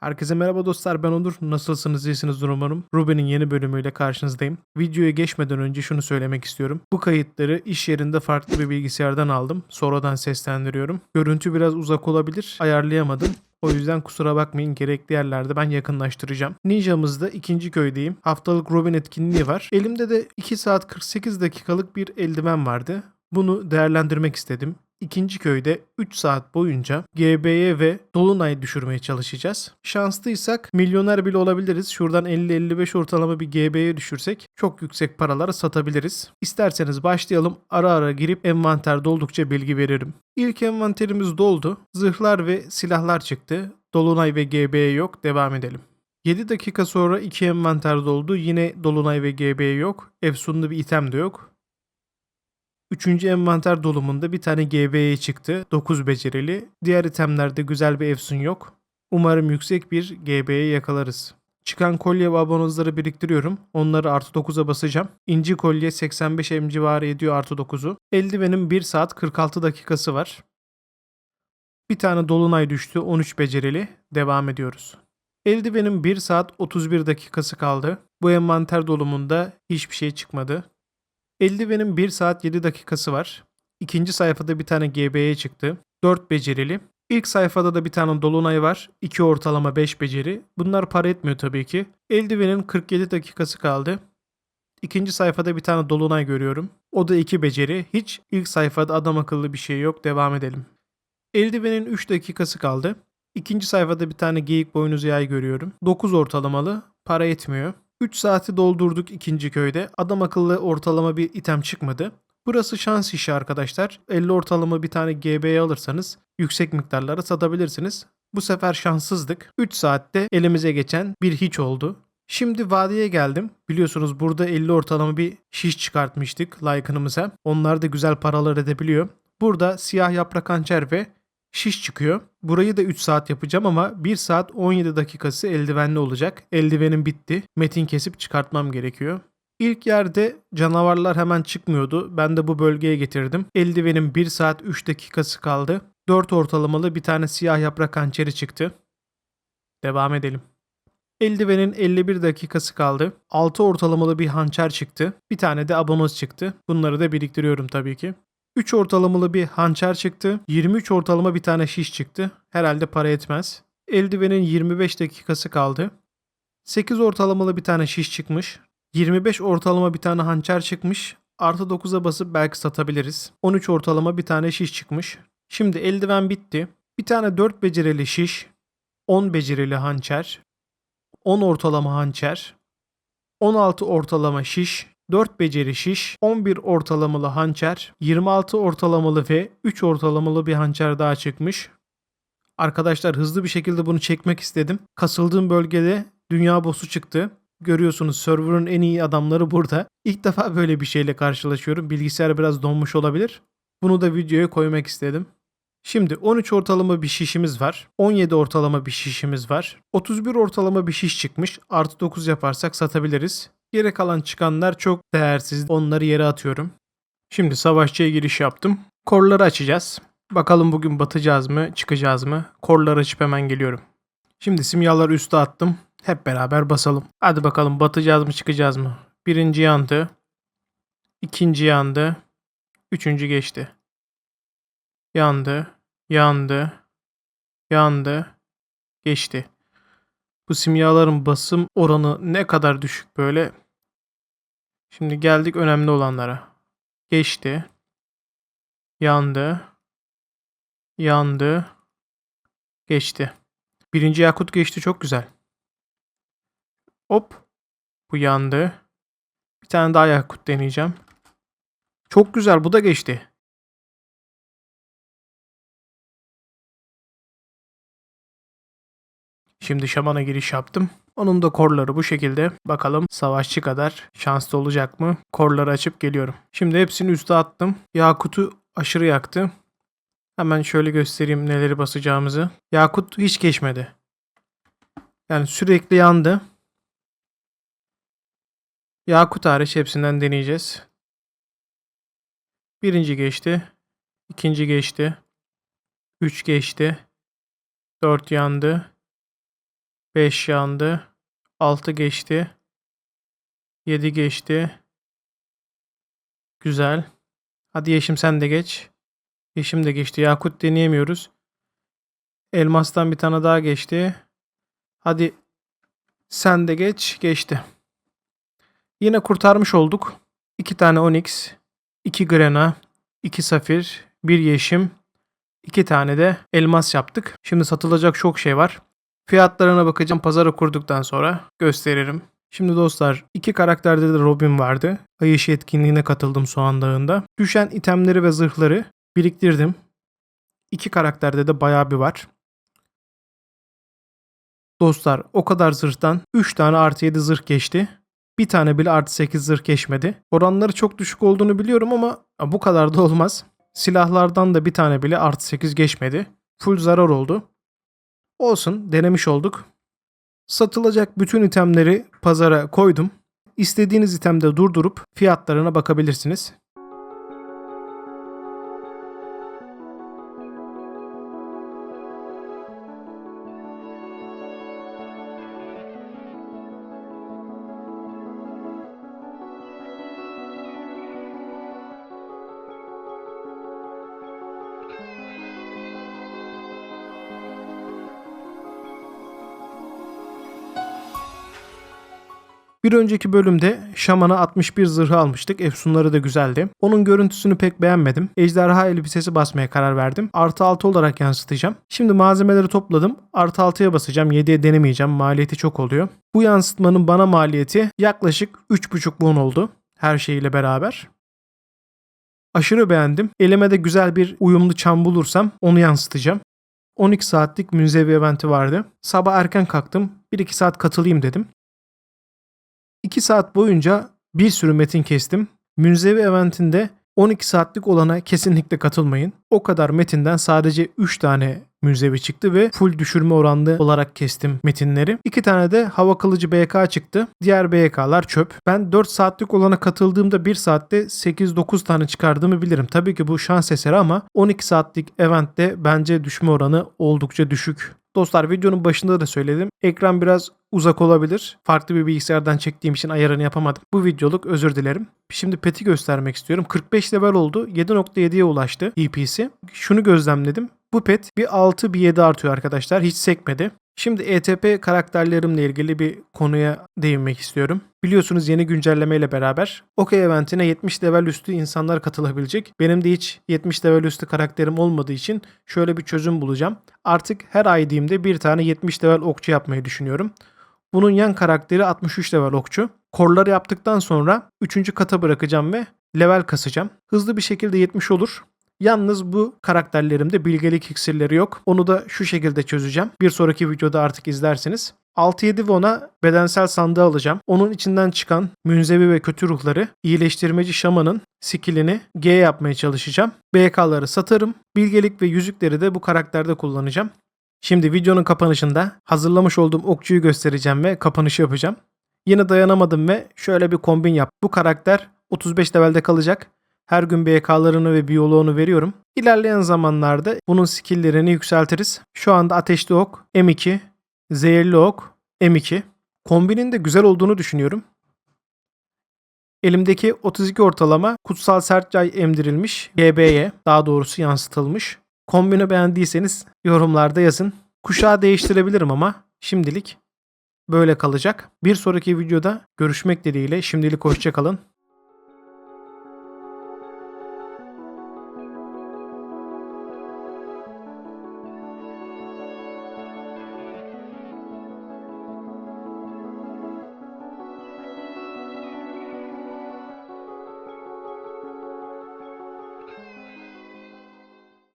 Herkese merhaba dostlar ben Onur. Nasılsınız iyisiniz umarım. Ruben'in yeni bölümüyle karşınızdayım. Videoya geçmeden önce şunu söylemek istiyorum. Bu kayıtları iş yerinde farklı bir bilgisayardan aldım. Sonradan seslendiriyorum. Görüntü biraz uzak olabilir. Ayarlayamadım. O yüzden kusura bakmayın gerekli yerlerde ben yakınlaştıracağım. Ninja'mızda ikinci köydeyim. Haftalık Robin etkinliği var. Elimde de 2 saat 48 dakikalık bir eldiven vardı. Bunu değerlendirmek istedim. İkinci köyde 3 saat boyunca GB'ye ve Dolunay düşürmeye çalışacağız. Şanslıysak milyoner bile olabiliriz. Şuradan 50-55 ortalama bir GB'ye düşürsek çok yüksek paralara satabiliriz. İsterseniz başlayalım. Ara ara girip envanter doldukça bilgi veririm. İlk envanterimiz doldu. Zırhlar ve silahlar çıktı. Dolunay ve GB'ye yok. Devam edelim. 7 dakika sonra iki envanter doldu. Yine Dolunay ve GB'ye yok. Efsunlu bir item de yok. Üçüncü envanter dolumunda bir tane GB'ye çıktı. 9 becerili. Diğer itemlerde güzel bir efsun yok. Umarım yüksek bir GB'ye yakalarız. Çıkan kolye ve abonozları biriktiriyorum. Onları artı 9'a basacağım. İnci kolye 85 M civarı ediyor artı 9'u. Eldivenin 1 saat 46 dakikası var. Bir tane dolunay düştü 13 becerili. Devam ediyoruz. Eldivenin 1 saat 31 dakikası kaldı. Bu envanter dolumunda hiçbir şey çıkmadı. Eldivenin 1 saat 7 dakikası var. İkinci sayfada bir tane GB'ye çıktı. 4 becerili. İlk sayfada da bir tane dolunay var. 2 ortalama 5 beceri. Bunlar para etmiyor tabii ki. Eldivenin 47 dakikası kaldı. İkinci sayfada bir tane dolunay görüyorum. O da 2 beceri. Hiç ilk sayfada adam akıllı bir şey yok. Devam edelim. Eldivenin 3 dakikası kaldı. İkinci sayfada bir tane geyik boynuzu yay görüyorum. 9 ortalamalı. Para etmiyor. 3 saati doldurduk ikinci köyde. Adam akıllı ortalama bir item çıkmadı. Burası şans işi arkadaşlar. 50 ortalama bir tane GB'ye alırsanız yüksek miktarlara satabilirsiniz. Bu sefer şanssızdık. 3 saatte elimize geçen bir hiç oldu. Şimdi vadiye geldim. Biliyorsunuz burada 50 ortalama bir şiş çıkartmıştık like'ınımıza. Onlar da güzel paralar edebiliyor. Burada siyah yaprak hançer ve şiş çıkıyor. Burayı da 3 saat yapacağım ama 1 saat 17 dakikası eldivenli olacak. Eldivenim bitti. Metin kesip çıkartmam gerekiyor. İlk yerde canavarlar hemen çıkmıyordu. Ben de bu bölgeye getirdim. Eldivenin 1 saat 3 dakikası kaldı. 4 ortalamalı bir tane siyah yaprak hançeri çıktı. Devam edelim. Eldivenin 51 dakikası kaldı. 6 ortalamalı bir hançer çıktı. Bir tane de abonoz çıktı. Bunları da biriktiriyorum tabii ki. 3 ortalamalı bir hançer çıktı. 23 ortalama bir tane şiş çıktı. Herhalde para etmez. Eldivenin 25 dakikası kaldı. 8 ortalamalı bir tane şiş çıkmış. 25 ortalama bir tane hançer çıkmış. Artı 9'a basıp belki satabiliriz. 13 ortalama bir tane şiş çıkmış. Şimdi eldiven bitti. Bir tane 4 becerili şiş. 10 becerili hançer. 10 ortalama hançer. 16 ortalama şiş. 4 beceri şiş, 11 ortalamalı hançer, 26 ortalamalı ve 3 ortalamalı bir hançer daha çıkmış. Arkadaşlar hızlı bir şekilde bunu çekmek istedim. Kasıldığım bölgede dünya boss'u çıktı. Görüyorsunuz server'ın en iyi adamları burada. İlk defa böyle bir şeyle karşılaşıyorum. Bilgisayar biraz donmuş olabilir. Bunu da videoya koymak istedim. Şimdi 13 ortalama bir şişimiz var. 17 ortalama bir şişimiz var. 31 ortalama bir şiş çıkmış. Artı 9 yaparsak satabiliriz. Geri kalan çıkanlar çok değersiz. Onları yere atıyorum. Şimdi savaşçıya giriş yaptım. Korları açacağız. Bakalım bugün batacağız mı, çıkacağız mı? Korları açıp hemen geliyorum. Şimdi simyaları üste attım. Hep beraber basalım. Hadi bakalım batacağız mı, çıkacağız mı? Birinci yandı. İkinci yandı. Üçüncü geçti. Yandı, yandı, yandı, geçti. Bu simyaların basım oranı ne kadar düşük böyle. Şimdi geldik önemli olanlara. Geçti. Yandı. Yandı. Geçti. Birinci yakut geçti çok güzel. Hop. Bu yandı. Bir tane daha yakut deneyeceğim. Çok güzel bu da geçti. Şimdi şamana giriş yaptım. Onun da korları bu şekilde. Bakalım savaşçı kadar şanslı olacak mı? Korları açıp geliyorum. Şimdi hepsini üste attım. Yakut'u aşırı yaktı. Hemen şöyle göstereyim neleri basacağımızı. Yakut hiç geçmedi. Yani sürekli yandı. Yakut hariç hepsinden deneyeceğiz. Birinci geçti. ikinci geçti. Üç geçti. Dört yandı. 5 yandı. 6 geçti. 7 geçti. Güzel. Hadi Yeşim sen de geç. Yeşim de geçti. Yakut deneyemiyoruz. Elmastan bir tane daha geçti. Hadi sen de geç. Geçti. Yine kurtarmış olduk. 2 tane Onyx, 2 Grena, 2 Safir, 1 Yeşim, 2 tane de elmas yaptık. Şimdi satılacak çok şey var. Fiyatlarına bakacağım pazara kurduktan sonra gösteririm. Şimdi dostlar iki karakterde de Robin vardı. Ay ışığı etkinliğine katıldım Soğan Dağı'nda. Düşen itemleri ve zırhları biriktirdim. İki karakterde de bayağı bir var. Dostlar o kadar zırhtan 3 tane artı 7 zırh geçti. Bir tane bile artı 8 zırh geçmedi. Oranları çok düşük olduğunu biliyorum ama bu kadar da olmaz. Silahlardan da bir tane bile artı 8 geçmedi. Full zarar oldu. Olsun denemiş olduk. Satılacak bütün itemleri pazara koydum. İstediğiniz itemde durdurup fiyatlarına bakabilirsiniz. Bir önceki bölümde Şaman'a 61 zırhı almıştık. Efsunları da güzeldi. Onun görüntüsünü pek beğenmedim. Ejderha elbisesi basmaya karar verdim. Artı 6 olarak yansıtacağım. Şimdi malzemeleri topladım. Artı 6'ya basacağım. 7'ye denemeyeceğim. Maliyeti çok oluyor. Bu yansıtmanın bana maliyeti yaklaşık 3,5 won oldu. Her şeyiyle beraber. Aşırı beğendim. Elime de güzel bir uyumlu çam bulursam onu yansıtacağım. 12 saatlik münzevi eventi vardı. Sabah erken kalktım. 1-2 saat katılayım dedim. 2 saat boyunca bir sürü metin kestim. Münzevi eventinde 12 saatlik olana kesinlikle katılmayın. O kadar metinden sadece 3 tane münzevi çıktı ve full düşürme oranlı olarak kestim metinleri. 2 tane de hava kılıcı BK çıktı. Diğer BK'lar çöp. Ben 4 saatlik olana katıldığımda 1 saatte 8-9 tane çıkardığımı bilirim. Tabii ki bu şans eseri ama 12 saatlik eventte bence düşme oranı oldukça düşük. Dostlar videonun başında da söyledim. Ekran biraz uzak olabilir. Farklı bir bilgisayardan çektiğim için ayarını yapamadım. Bu videoluk özür dilerim. Şimdi pet'i göstermek istiyorum. 45 level oldu. 7.7'ye ulaştı EP'si. Şunu gözlemledim. Bu pet bir 6 bir 7 artıyor arkadaşlar. Hiç sekmedi. Şimdi ETP karakterlerimle ilgili bir konuya değinmek istiyorum. Biliyorsunuz yeni güncelleme ile beraber OK eventine 70 level üstü insanlar katılabilecek. Benim de hiç 70 level üstü karakterim olmadığı için şöyle bir çözüm bulacağım. Artık her ID'imde bir tane 70 level okçu yapmayı düşünüyorum. Bunun yan karakteri 63 level okçu. Korları yaptıktan sonra 3. kata bırakacağım ve level kasacağım. Hızlı bir şekilde 70 olur. Yalnız bu karakterlerimde bilgelik iksirleri yok. Onu da şu şekilde çözeceğim. Bir sonraki videoda artık izlersiniz. 6-7 ve ona bedensel sandığı alacağım. Onun içinden çıkan münzevi ve kötü ruhları iyileştirmeci şamanın skillini G yapmaya çalışacağım. BK'ları satarım. Bilgelik ve yüzükleri de bu karakterde kullanacağım. Şimdi videonun kapanışında hazırlamış olduğum okçuyu göstereceğim ve kapanışı yapacağım. Yine dayanamadım ve şöyle bir kombin yap. Bu karakter 35 levelde kalacak. Her gün BK'larını ve biyoloğunu veriyorum. İlerleyen zamanlarda bunun skilllerini yükseltiriz. Şu anda ateşli ok, M2, zehirli ok, M2. Kombinin de güzel olduğunu düşünüyorum. Elimdeki 32 ortalama kutsal sertcay emdirilmiş GB'ye daha doğrusu yansıtılmış. Kombini beğendiyseniz yorumlarda yazın. Kuşağı değiştirebilirim ama şimdilik böyle kalacak. Bir sonraki videoda görüşmek dileğiyle şimdilik hoşçakalın.